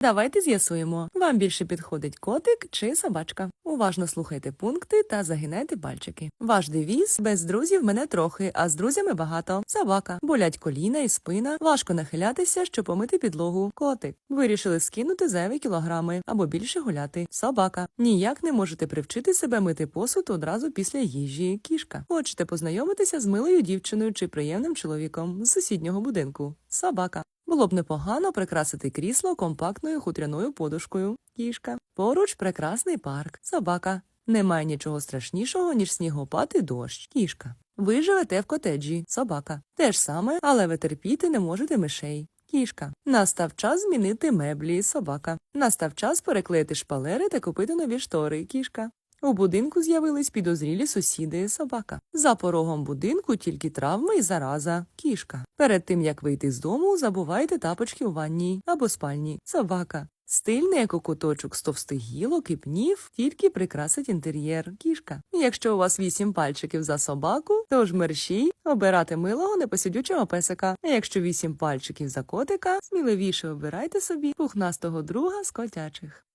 Давайте з'ясуємо, вам більше підходить котик чи собачка. Уважно слухайте пункти та загинайте пальчики. Ваш девіз без друзів мене трохи, а з друзями багато. Собака, болять коліна і спина, важко нахилятися, щоб помити підлогу. Котик. Вирішили скинути зайві кілограми або більше гуляти. Собака. Ніяк не можете привчити себе мити посуд одразу після їжі. Кішка. Хочете познайомитися з милою дівчиною чи приємним чоловіком з сусіднього будинку. Собака. Було б непогано прикрасити крісло компактною хутряною подушкою. Кішка. Поруч прекрасний парк. Собака. Немає нічого страшнішого, ніж снігопад і дощ. Кішка. Ви живете в котеджі. Собака. Те ж саме, але ви терпіти не можете мишей. Кішка. Настав час змінити меблі. Собака. Настав час переклеїти шпалери та купити нові штори. Кішка. У будинку з'явились підозрілі сусіди собака. За порогом будинку тільки травми і зараза кішка. Перед тим як вийти з дому, забувайте тапочки у ванній або спальні. Собака. Стильний як куточок з товстих гілок і пнів тільки прикрасить інтер'єр кішка. Якщо у вас вісім пальчиків за собаку, то ж мерщій обирати милого непосидючого песика. А якщо вісім пальчиків за котика, сміливіше обирайте собі пухнастого друга з котячих.